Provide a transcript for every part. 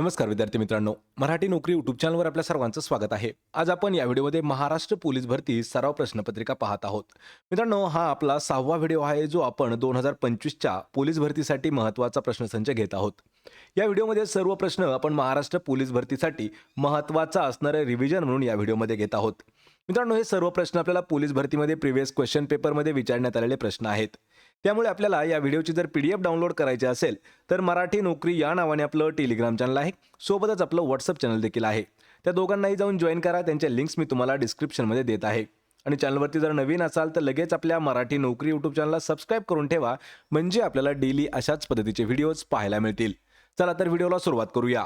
नमस्कार विद्यार्थी मित्रांनो. मराठी नोकरी युट्यूब चॅनलवर आपल्या सर्वांचं स्वागत आहे. आज आपण या व्हिडिओमध्ये महाराष्ट्र पोलीस भरती सराव प्रश्नपत्रिका पाहत आहोत. मित्रांनो हा आपला सहावा व्हिडिओ आहे जो आपण दोन हजार पंचवीसच्या पोलीस भरतीसाठी महत्त्वाचा प्रश्नसंच घेत आहोत. या व्हिडिओमध्ये सर्व प्रश्न आपण महाराष्ट्र पोलीस भरतीसाठी महत्त्वाचा असणारे रिव्हिजन म्हणून या व्हिडिओमध्ये घेत आहोत. मित्रांनो हे सर्व प्रश्न आपल्याला पोलीस भरतीमध्ये प्रिव्हियस क्वेश्चन पेपरमध्ये विचारण्यात आलेले प्रश्न आहेत. त्यामुळे आपल्याला या व्हिडिओची जर पी डी एफ डाउनलोड करायची असेल तर मराठी नोकरी या नावाने आपलं टेलिग्राम चॅनल आहे. सोबतच आपलं व्हॉट्सअप चॅनल देखील आहे. त्या दोघांनाही जाऊन जॉईन करा. त्यांच्या लिंक्स मी तुम्हाला डिस्क्रिप्शनमध्ये देत आहे. आणि चॅनलवरती जर नवीन असाल तर लगेच आपल्या मराठी नोकरी यूट्यूब चॅनलला सबस्क्राईब करून ठेवा. म्हणजे आपल्याला डेली अशाच पद्धतीचे व्हिडिओज पाहायला मिळतील. चला तर व्हिडिओला सुरुवात करूया.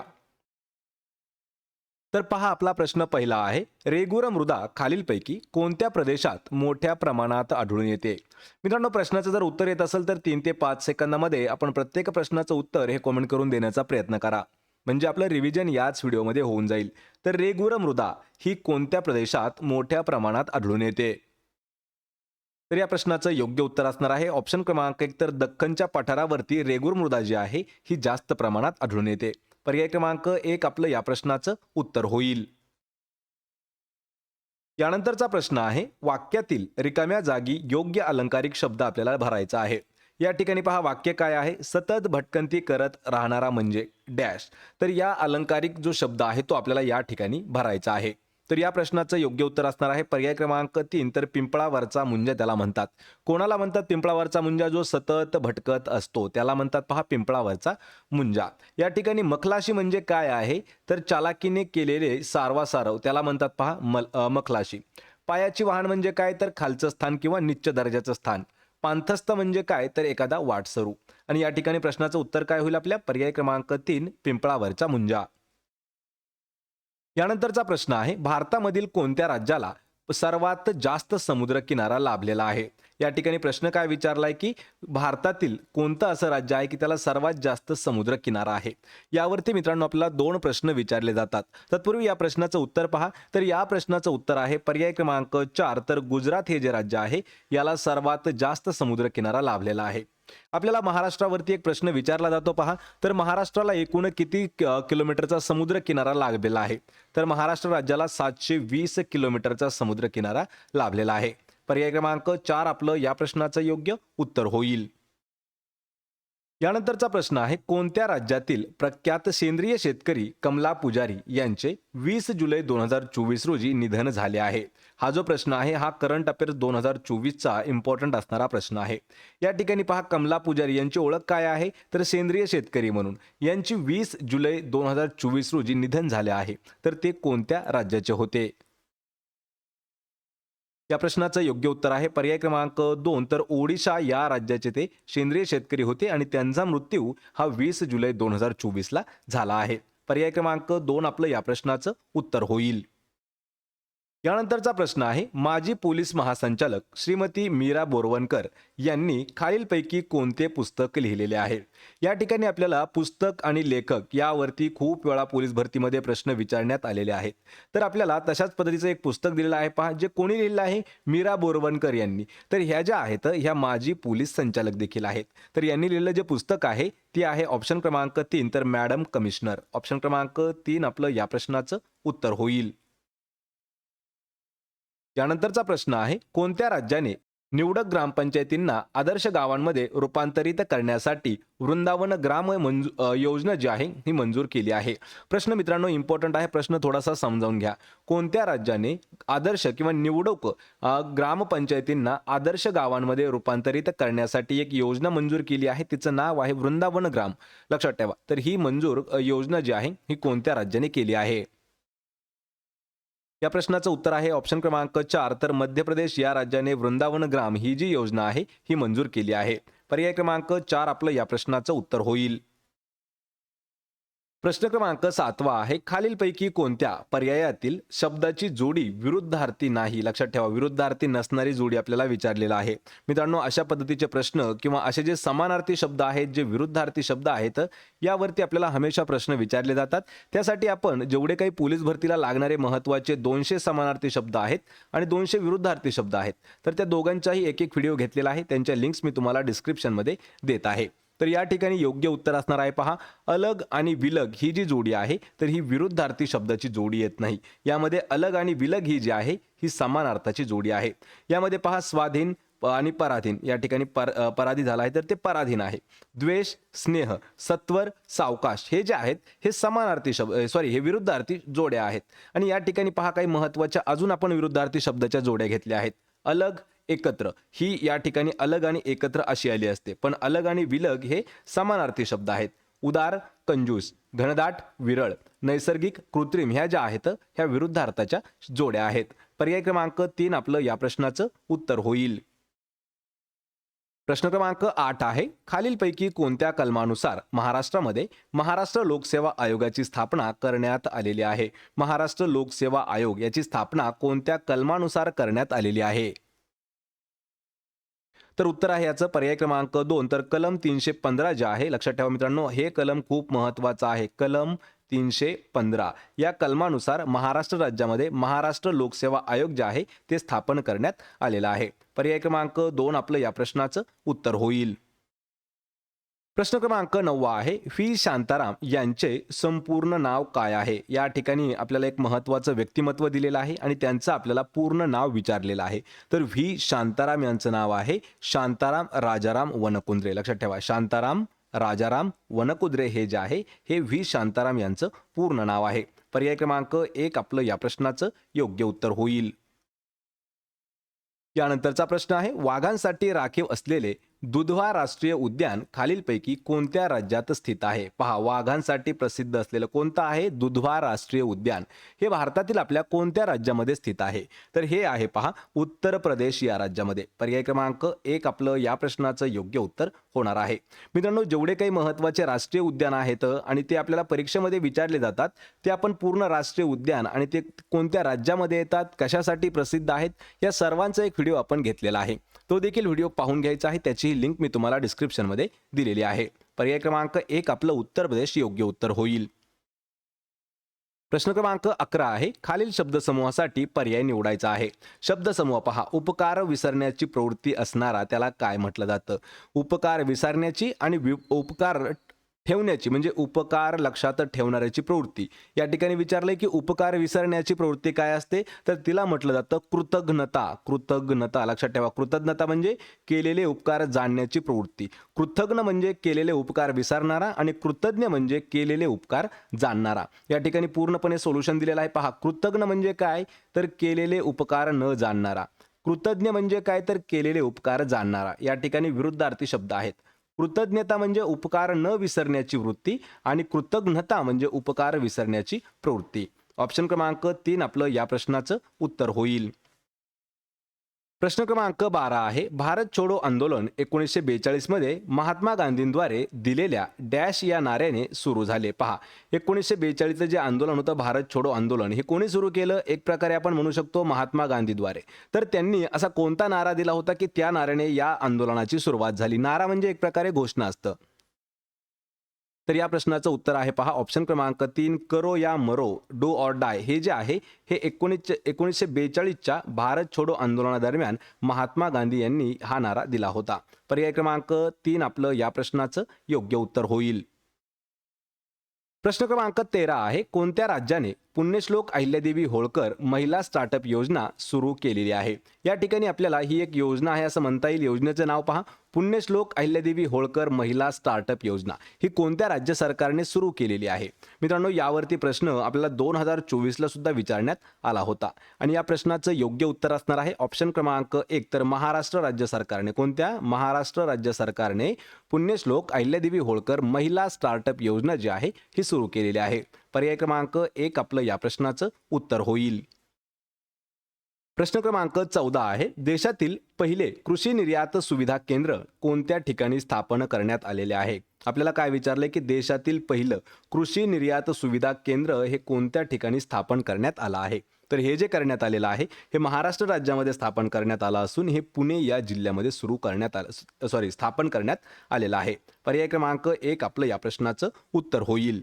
तर पहा आपला प्रश्न पहिला आहे. रेगुर मृदा खालीलपैकी कोणत्या प्रदेशात मोठ्या प्रमाणात आढळून येते? मित्रांनो प्रश्नाचं जर उत्तर येत असेल तर तीन ते पाच सेकंदामध्ये आपण प्रत्येक प्रश्नाचं उत्तर हे कॉमेंट करून देण्याचा प्रयत्न करा. म्हणजे आपलं रिव्हिजन याच व्हिडिओमध्ये होऊन जाईल. तर रेगुर मृदा ही कोणत्या प्रदेशात मोठ्या प्रमाणात आढळून येते? तर या प्रश्नाचं योग्य उत्तर असणार आहे. ऑप्शन क्रमांक एक तर दख्खनच्या पठारावरती रेगुर मृदा जी आहे ही जास्त प्रमाणात आढळून येते. पर्याय क्रमांक एक आपलं या प्रश्नाचं उत्तर होईल. यानंतरचा प्रश्न आहे वाक्यातील रिकाम्या जागी योग्य अलंकारिक शब्द आपल्याला भरायचा आहे. या ठिकाणी पहा वाक्य काय आहे? सतत भटकंती करत राहणारा म्हणजे डॅश. तर या अलंकारिक जो शब्द आहे तो आपल्याला या ठिकाणी भरायचा आहे. तर या प्रश्नाचं योग्य उत्तर असणार आहे. पर्याय क्रमांक तीन तर पिंपळावरचा मुंजा त्याला म्हणतात. कोणाला म्हणतात पिंपळावरचा मुंजा? जो सतत भटकत असतो त्याला म्हणतात पहा पिंपळावरचा मुंजा. या ठिकाणी मखलाशी म्हणजे काय आहे? तर चालाकीने केलेले सारवासारव त्याला म्हणतात पहा मल मखलाशी. पायाची वाहन म्हणजे काय? तर खालचं स्थान किंवा निच्च दर्जाचं स्थान. पांथस्थ म्हणजे काय? तर एखादा वाटसरू. आणि या ठिकाणी प्रश्नाचं उत्तर काय होईल आपल्या? पर्याय क्रमांक तीन पिंपळावरचा मुंजा. यानंतरचा प्रश्न आहे भारतामधील कोणत्या राज्याला सर्वात जास्त समुद्र किनारा लाभलेला आहे? या ठिकाणी प्रश्न काय विचारलाय की भारतातील कोणतं असं राज्य आहे की त्याला सर्वात जास्त समुद्र किनारा आहे? यावरती मित्रांनो आपल्याला दोन प्रश्न विचारले जातात. तत्पूर्वी या प्रश्नाचं उत्तर पहा. तर या प्रश्नाचं उत्तर आहे पर्याय क्रमांक चार. तर गुजरात हे जे राज्य आहे याला सर्वात जास्त समुद्र किनारा लाभलेला आहे. आपल्याला महाराष्ट्रावरती एक प्रश्न विचारला जातो पहा. तर महाराष्ट्राला एकूण किती किलोमीटरचा समुद्र किनारा लाभलेला आहे? तर महाराष्ट्र राज्याला सातशे वीस किलोमीटरचा समुद्र किनारा लाभलेला आहे. पर्याय क्रमांक चार आपलं या प्रश्नाचं योग्य उत्तर होईल. यानंतरचा प्रश्न आहे कोणत्या राज्यातील प्रख्यात सेंद्रिय शेतकरी कमला पुजारी यांचे वीस जुलै दोन हजार चोवीस रोजी निधन झाले आहे? हा जो प्रश्न आहे हा करंट अफेअर्स दोन हजार चोवीसचा इम्पॉर्टंट असणारा प्रश्न आहे. या ठिकाणी पहा कमला पुजारी यांची ओळख काय आहे? तर सेंद्रिय शेतकरी म्हणून यांची वीस जुलै दोन हजार चोवीस रोजी निधन झाले आहे. तर ते कोणत्या राज्याचे होते? या प्रश्नाचं योग्य उत्तर आहे. पर्याय क्रमांक दोन तर ओडिशा या राज्याचे ते सेंद्रिय शेतकरी होते आणि त्यांचा मृत्यू हा वीस जुलै दोन हजार चोवीसला झाला आहे. पर्याय क्रमांक दोन आपलं या प्रश्नाचं उत्तर होईल. यानंतरचा प्रश्न आहे माजी पोलीस महासंचालक श्रीमती मीरा बोरवणकर यांनी खालीलपैकी कोणते पुस्तक लिहिलेले आहे? या ठिकाणी आपल्याला पुस्तक आणि लेखक यावरती खूप वेळा पोलीस भरतीमध्ये प्रश्न विचारण्यात आलेले आहेत. तर आपल्याला तशाच पद्धतीचं एक पुस्तक दिलेलं आहे पहा जे कोणी लिहिलं आहे? मीरा बोरवणकर यांनी. तर ह्या ज्या आहेत ह्या माजी पोलीस संचालक देखील आहेत. तर यांनी लिहिलेलं जे पुस्तक आहे ती आहे ऑप्शन क्रमांक तीन. तर मॅडम कमिशनर. ऑप्शन क्रमांक तीन आपलं या प्रश्नाचं उत्तर होईल. यानंतरचा प्रश्न आहे कोणत्या राज्याने निवडक ग्रामपंचायतींना आदर्श गावांमध्ये रूपांतरित करण्यासाठी वृंदावन ग्राम मंजू योजना जी आहे ही मंजूर केली आहे? प्रश्न मित्रांनो इम्पॉर्टंट आहे. प्रश्न थोडासा समजावून घ्या. कोणत्या राज्याने आदर्श किंवा निवडक ग्रामपंचायतींना आदर्श गावांमध्ये रूपांतरित करण्यासाठी एक योजना मंजूर केली आहे? तिचं नाव आहे वृंदावन ग्राम. लक्षात ठेवा. तर ही मंजूर योजना जी आहे ही कोणत्या राज्याने केली आहे? या प्रश्नाचं उत्तर आहे ऑप्शन क्रमांक चार. तर मध्य प्रदेश या राज्याने वृंदावन ग्राम ही जी योजना आहे ही मंजूर केली आहे. पर्याय क्रमांक चार आपलं या प्रश्नाचं उत्तर होईल. प्रश्न क्रमांक सातवा आहे खालीलपैकी कोणत्या पर्यायातील शब्दाची जोडी विरुद्धार्थी नाही? लक्षात ठेवा विरुद्धार्थी नसणारी जोडी आपल्याला विचारलेला आहे. मित्रांनो अशा पद्धतीचे प्रश्न किंवा असे जे समानार्थी शब्द आहेत जे विरुद्धार्थी शब्द आहेत यावरती आपल्याला हमेशा प्रश्न विचारले जातात. त्यासाठी आपण जेवढे काही पोलीस भरतीला लागणारे महत्त्वाचे दोनशे समानार्थी शब्द आहेत आणि दोनशे विरुद्धार्थी शब्द आहेत तर त्या दोघांचाही एक एक व्हिडिओ घेतलेला आहे. त्यांच्या लिंक्स मी तुम्हाला डिस्क्रिप्शनमध्ये देत आहे. तर या ठिकाणी योग्य उत्तर असणार आहे पहा. अलग आणि विलग ही जी जोडी आहे तर ही विरुद्धार्थी शब्दाची जोडी येत नाही. यामध्ये अलग आणि विलग ही जी आहे ही समान अर्थाची जोडी आहे. यामध्ये पहा स्वाधीन प- आणि पराधीन. या ठिकाणी पर पराधी झाला आहे तर ते पराधीन आहे. द्वेष स्नेह सत्वर सावकाश हे जे आहेत हे समानार्थी शब्द सॉरी हे विरुद्धार्थी जोड्या आहेत. आणि या ठिकाणी पहा काही महत्त्वाच्या अजून आपण विरुद्धार्थी शब्दाच्या जोड्या घेतल्या आहेत. अलग एकत्र. ही या ठिकाणी अलग आणि एकत्र अशी आली असते. पण अलग आणि विलग हे समानार्थी शब्द आहेत. उदार कंजूस घनदाट विरळ नैसर्गिक कृत्रिम ह्या ज्या आहेत ह्या विरुद्धार्थाच्या जोड्या आहेत. पर्याय क्रमांक तीन आपलं या प्रश्नाचं उत्तर होईल. प्रश्न क्रमांक आठ आहे. खालीलपैकी कोणत्या कलमानुसार महाराष्ट्रामध्ये महाराष्ट्र लोकसेवा आयोगाची स्थापना करण्यात आलेली आहे? महाराष्ट्र लोकसेवा आयोग याची स्थापना कोणत्या कलमानुसार करण्यात आलेली आहे? तर उत्तर आहे याचं. पर्याय क्रमांक दोन. तर कलम तीनशे पंधरा जे आहे लक्षात ठेवा मित्रांनो हे कलम खूप महत्वाचं आहे. कलम तीनशे पंधरा. या कलमानुसार महाराष्ट्र राज्यामध्ये महाराष्ट्र लोकसेवा आयोग जे आहे ते स्थापन करण्यात आलेलं आहे. पर्याय क्रमांक दोन आपलं या प्रश्नाचं उत्तर होईल. प्रश्न क्रमांक नववा आहे. व्ही. शांताराम यांचे संपूर्ण नाव काय आहे? या ठिकाणी आपल्याला एक महत्त्वाचं व्यक्तिमत्व दिलेलं आहे आणि त्यांचं आपल्याला पूर्ण नाव विचारलेलं आहे. तर व्ही. शांताराम यांचं नाव आहे. शांताराम राजाराम वनकुंद्रे. लक्षात ठेवा. शांताराम राजाराम वनकुद्रे हे जे आहे हे व्ही. शांताराम यांचं पूर्ण नाव आहे. पर्याय क्रमांक एक आपलं या प्रश्नाचं योग्य उत्तर होईल. यानंतरचा प्रश्न आहे. वाघांसाठी राखीव असलेले दुधवा राष्ट्रीय उद्यान खालीलपैकी कोणत्या राज्यात स्थित आहे? पहा वाघांसाठी प्रसिद्ध असलेलं कोणतं आहे दुधवा राष्ट्रीय उद्यान? हे भारतातील आपल्या कोणत्या राज्यामध्ये स्थित आहे? तर हे आहे पहा उत्तर प्रदेश या राज्यामध्ये. पर्याय क्रमांक एक आपलं या प्रश्नाचं योग्य उत्तर होणार आहे. मित्रांनो जेवढे काही महत्त्वाचे राष्ट्रीय उद्यान आहेत आणि ते आपल्याला परीक्षेमध्ये विचारले जातात ते आपण पूर्ण राष्ट्रीय उद्यान आणि ते कोणत्या राज्यामध्ये येतात कशासाठी प्रसिद्ध आहेत या सर्वांचा एक व्हिडिओ आपण घेतलेला आहे. तो देखील व्हिडिओ पाहून घ्यायचा आहे. त्याचीही लिंक मी तुम्हाला डिस्क्रिप्शनमध्ये दिलेली आहे. पर्याय क्रमांक एक आपलं उत्तर प्रदेश योग्य उत्तर होईल. प्रश्न क्रमांक अकरा आहे. खालील शब्दसमूहासाठी पर्याय निवडायचा आहे. शब्दसमूह पहा. उपकार विसरण्याची प्रवृत्ती असणारा त्याला काय म्हटलं जातं? उपकार विसरण्याची आणि वि- उपकार ठेवण्याची म्हणजे उपकार लक्षात ठेवणाऱ्याची प्रवृत्ती. या ठिकाणी विचारलंय की उपकार विसरण्याची प्रवृत्ती काय असते? तर तिला म्हटलं जातं कृतज्ञता. कृतज्ञता लक्षात ठेवा कृतज्ञता म्हणजे केलेले उपकार जाणण्याची प्रवृत्ती. कृतज्ञ म्हणजे केलेले उपकार विसरणारा आणि कृतज्ञ म्हणजे केलेले उपकार जाणणारा. या ठिकाणी पूर्णपणे सोल्युशन दिलेलं आहे. पहा कृतज्ञ म्हणजे काय? तर केलेले उपकार न जाणणारा. कृतज्ञ म्हणजे काय? तर केलेले उपकार जाणणारा. या ठिकाणी विरुद्धार्थी शब्द आहेत. कृतज्ञता म्हणजे उपकार न विसरण्याची वृत्ती आणि कृतज्ञता म्हणजे उपकार विसरण्याची प्रवृत्ती. ऑप्शन क्रमांक तीन आपलं या प्रश्नाचं उत्तर होईल. प्रश्न क्रमांक बारा आहे. भारत छोडो आंदोलन एकोणीसशे बेचाळीसमध्ये महात्मा गांधींद्वारे दिलेल्या डॅश या नाऱ्याने सुरू झाले. पहा एकोणीसशे बेचाळीसचं जे आंदोलन होतं भारत छोडो आंदोलन हे कोणी सुरू केलं? एक प्रकारे आपण म्हणू शकतो महात्मा गांधीद्वारे. तर त्यांनी असा कोणता नारा दिला होता की त्या नाऱ्याने या आंदोलनाची सुरुवात झाली? नारा म्हणजे एक प्रकारे घोषणा असतं. तर या प्रश्नाचं उत्तर आहे पहा. ऑप्शन क्रमांक तीन करो या मरो डू ऑर डाय हे जे आहे हे एकोणीसशे एकोणीसशे बेचाळीसच्या भारत छोडो आंदोलनादरम्यान महात्मा गांधी यांनी हा नारा दिला होता. पर्याय क्रमांक तीन आपलं या प्रश्नाचं योग्य उत्तर होईल. प्रश्न क्रमांक तेरा आहे कोणत्या राज्याने पुण्यश्लोक अहिल्यादेवी होळकर महिला स्टार्टअप योजना सुरू केलेली आहे. या ठिकाणी आपल्याला ही एक योजना आहे असं म्हणता येईल. योजनेचं नाव पहा. पुण्यश्लोक अहिल्यादेवी होळकर महिला स्टार्टअप योजना. ही कोणत्या राज्य सरकारने सुरू केलेली आहे? मित्रांनो यावरती प्रश्न आपल्याला दोन हजार चोवीसला सुद्धा विचारण्यात आला होता. आणि या प्रश्नाचं योग्य उत्तर असणार आहे. ऑप्शन क्रमांक एक तर महाराष्ट्र राज्य सरकारने. कोणत्या? महाराष्ट्र राज्य सरकारने पुण्यश्लोक अहिल्यादेवी होळकर महिला स्टार्टअप योजना जी आहे ही सुरू केलेली आहे. पर्याय क्रमांक एक आपलं या प्रश्नाचं उत्तर होईल. प्रश्न क्रमांक चौदा आहे. देशातील पहिले कृषी निर्यात सुविधा केंद्र कोणत्या ठिकाणी स्थापन करण्यात आलेले आहे? आपल्याला काय विचारलंय की देशातील पहिलं कृषी निर्यात सुविधा केंद्र हे कोणत्या ठिकाणी स्थापन करण्यात आलं आहे? तर हे जे करण्यात आलेलं आहे हे महाराष्ट्र राज्यामध्ये स्थापन करण्यात आलं असून हे पुणे या जिल्ह्यामध्ये सुरू करण्यात आलं सॉरी स्थापन करण्यात आलेलं आहे. पर्याय क्रमांक एक आपलं या प्रश्नाचं उत्तर होईल.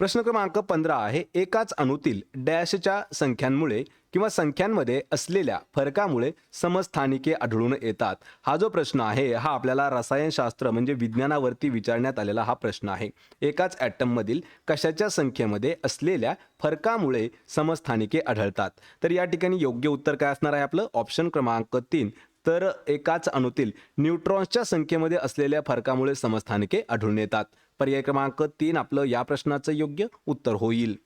प्रश्न क्रमांक पंधरा आहे एकाच अणूतील डॅशच्या संख्यांमुळे किंवा संख्यांमध्ये असलेल्या फरकामुळे समस्थानिके आढळून येतात. हा जो प्रश्न आहे हा आपल्याला रसायनशास्त्र म्हणजे विज्ञानावरती विचारण्यात आलेला हा प्रश्न आहे. एकाच ॲटममधील कशाच्या संख्येमध्ये असलेल्या फरकामुळे समस्थानिके आढळतात. तर या ठिकाणी योग्य उत्तर काय असणार आहे आपलं? ऑप्शन क्रमांक तीन. तर एकाच अणूतील न्यूट्रॉन्सच्या संख्येमध्ये असलेल्या फरकामुळे समस्थानिके आढळून येतात. पर्याय क्रमांक तीन आपलं या प्रश्नाचं योग्य उत्तर होईल.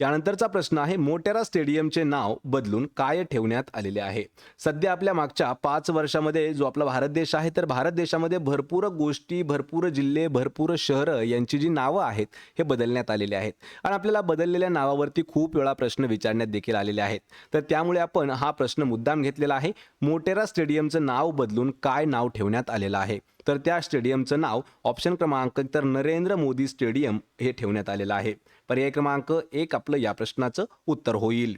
यानंतरचा प्रश्न आहे मोटेरा स्टेडियमचे नाव बदलून काय ठेवण्यात आलेले आहे? सध्या आपल्या मागच्या पाच वर्षामध्ये जो आपला भारत देश आहे तर भारत देशामध्ये भरपूर गोष्टी भरपूर जिल्हे भरपूर शहरं यांची जी नावं आहेत हे बदलण्यात आलेले आहेत. आणि आपल्याला बदललेल्या नावावरती खूप वेळा प्रश्न विचारण्यात देखील आलेले आहेत. तर त्यामुळे आपण हा प्रश्न मुद्दाम घेतलेला आहे मोटेरा स्टेडियमचं नाव बदलून काय नाव ठेवण्यात आलेलं आहे? तर त्या स्टेडियमचं नाव ऑप्शन क्रमांक तर नरेंद्र मोदी स्टेडियम हे ठेवण्यात आलेलं आहे. पर्याय क्रमांक एक आपलं या प्रश्नाचं उत्तर होईल.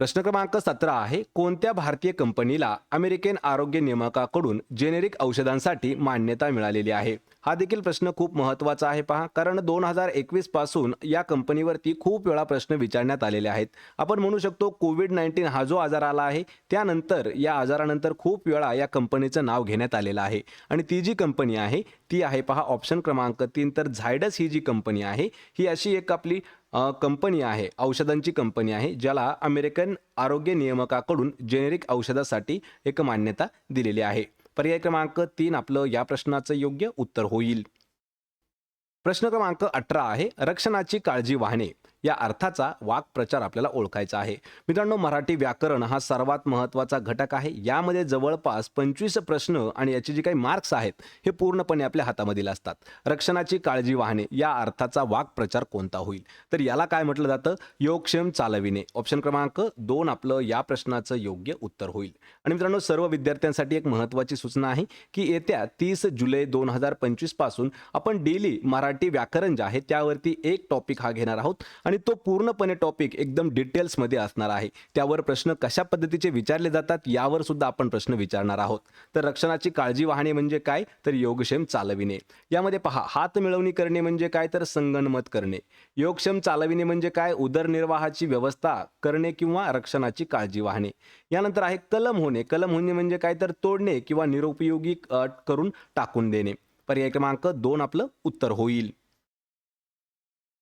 प्रश्न क्रमांक सतरा आहे कोणत्या भारतीय कंपनीला अमेरिकन आरोग्य नियामकाकडून जेनेरिक औषधांसाठी मान्यता मिळालेली आहे? हा देखील प्रश्न खूप महत्त्वाचा आहे पहा कारण दोन हजार एकवीसपासून या कंपनीवरती खूप वेळा प्रश्न विचारण्यात आलेले आहेत. आपण म्हणू शकतो कोविड नाईन्टीन हा जो आजार आला आहे त्यानंतर या आजारानंतर खूप वेळा या कंपनीचं नाव घेण्यात आलेलं आहे. आणि ती जी कंपनी आहे ती आहे पहा ऑप्शन क्रमांक तीन तर झायडस ही जी कंपनी आहे ही अशी एक आपली कंपनी आहे औषधांची कंपनी आहे ज्याला अमेरिकन आरोग्य नियामकाकडून जेनेरिक औषधासाठी एक मान्यता दिलेली आहे. पर्याय क्रमांक तीन आपलं या प्रश्नाचं योग्य उत्तर होईल. प्रश्न क्रमांक अठरा आहे रक्षणाची काळजी वाहणे. या अर्थाचा वाक्प्रचार आपल्याला ओळखायचा आहे. मित्रांनो मराठी व्याकरण हा सर्वात महत्त्वाचा घटक आहे. यामध्ये जवळपास पंचवीस प्रश्न आणि याचे जे काही मार्क्स आहेत हे पूर्णपणे आपल्या हातामधील असतात. रक्षणाची काळजी वाहणे या अर्थाचा वाक्प्रचार कोणता होईल? तर याला काय म्हटलं जातं? योगक्षेम चालविणे. ऑप्शन क्रमांक दोन आपलं या प्रश्नाचं योग्य उत्तर होईल. आणि मित्रांनो सर्व विद्यार्थ्यांसाठी एक महत्त्वाची सूचना आहे की येत्या तीस जुलै दोन हजार पंचवीसपासून आपण डेली मराठी व्याकरण जे आहे त्यावरती एक टॉपिक हा घेणार आहोत. आणि तो पूर्णपणे टॉपिक एकदम डिटेल्समध्ये असणार आहे. त्यावर प्रश्न कशा पद्धतीचे विचारले जातात यावर सुद्धा आपण प्रश्न विचारणार आहोत. तर रक्षणाची काळजी वाहणे म्हणजे काय? तर योगक्षेम चालविणे. यामध्ये पहा हात मिळवणी करणे म्हणजे काय? तर संगणमत करणे. योगक्षेम चालविणे म्हणजे काय? उदरनिर्वाहाची व्यवस्था करणे किंवा रक्षणाची काळजी वाहणे यानंतर आहे कलम होणे. कलम होणे म्हणजे काय? तर तोडणे किंवा निरुपयोगी करून टाकून देणे. पर्याय क्रमांक दोन आपलं उत्तर होईल.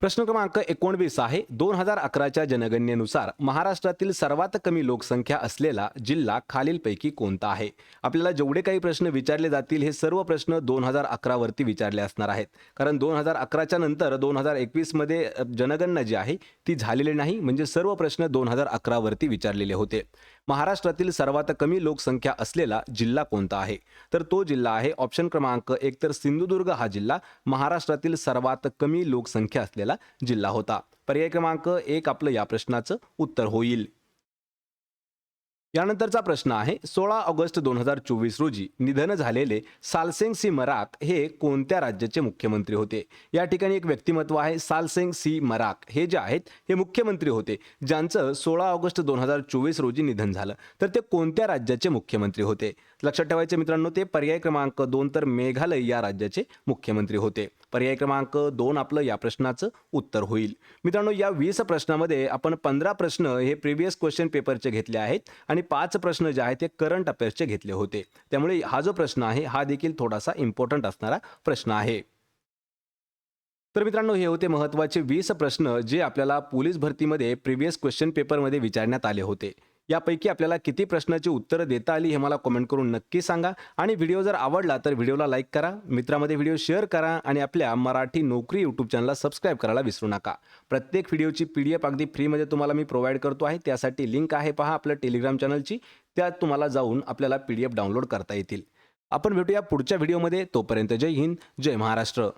प्रश्न क्रमांक एकोणवीस आहे. दोन हजार अकराच्या जनगणनेनुसार महाराष्ट्रातील सर्वात कमी लोकसंख्या असलेला जिल्हा खालीलपैकी कोणता आहे? आपल्याला जेवढे काही प्रश्न विचारले जातील हे सर्व प्रश्न दोन हजार अकरावरती विचारले असणार आहेत. कारण दोन हजार अकराच्या नंतर दोन हजार एकवीसमध्ये जनगणना जी आहे ती झालेली नाही. म्हणजे सर्व प्रश्न दोन हजार अकरावरती विचारलेले होते. महाराष्ट्रातील सर्वात कमी लोकसंख्या असलेला जिल्हा कोणता आहे? तर तो जिल्हा आहे ऑप्शन क्रमांक एक तर सिंधुदुर्ग हा जिल्हा महाराष्ट्रातील सर्वात कमी लोकसंख्या असलेला जिल्हा होता. पर्याय क्रमांक एक आपलं या प्रश्नाचं उत्तर होईल. यानंतरचा प्रश्न आहे सोळा ऑगस्ट दोन हजार चोवीस रोजी निधन झालेले सालसेंग सी मराक हे कोणत्या राज्याचे मुख्यमंत्री होते? या ठिकाणी एक व्यक्तिमत्व आहे सालसेंग सी मराक. हे जे आहेत हे मुख्यमंत्री होते ज्यांचं सोळा ऑगस्ट दोन हजार चोवीस रोजी निधन झालं. तर ते कोणत्या राज्याचे मुख्यमंत्री होते? लक्षात ठेवायचे मित्रांनो ते पर्याय क्रमांक दोन तर मेघालय या राज्याचे मुख्यमंत्री होते. पर्याय क्रमांक दोन आपलं या प्रश्नाचं उत्तर होईल. मित्रांनो या वीस प्रश्नामध्ये आपण पंधरा प्रश्न हे प्रिव्हियस क्वेश्चन पेपरचे घेतले आहेत आणि पाच प्रश्न जे आहेत ते करंट अफेअर्सचे घेतले होते. त्यामुळे हा जो प्रश्न आहे हा देखील थोडासा इम्पॉर्टंट असणारा प्रश्न आहे. तर मित्रांनो हे होते महत्त्वाचे वीस प्रश्न जे आपल्याला पोलीस भरतीमध्ये प्रिव्हियस क्वेश्चन पेपरमध्ये विचारण्यात आले होते. यापैकी आपल्याला किती प्रश्नाची उत्तरं देता आली हे मला कमेंट करून नक्की सांगा. आणि व्हिडिओ जर आवडला तर व्हिडिओला लाईक करा. मित्रामध्ये व्हिडिओ शेअर करा आणि आपल्या मराठी नोकरी यूट्यूब चॅनलला सबस्क्राईब करायला विसरू नका. प्रत्येक व्हिडिओची पी डी एफ अगदी फ्रीमध्ये तुम्हाला मी प्रोव्हाइड करतो आहे. त्यासाठी लिंक आहे पहा आपल्या टेलिग्राम चॅनलची त्यात तुम्हाला जाऊन आपल्याला पी डी एफ डाउनलोड करता येतील. आपण भेटूया पुढच्या व्हिडिओमध्ये तोपर्यंत जय हिंद जय महाराष्ट्र.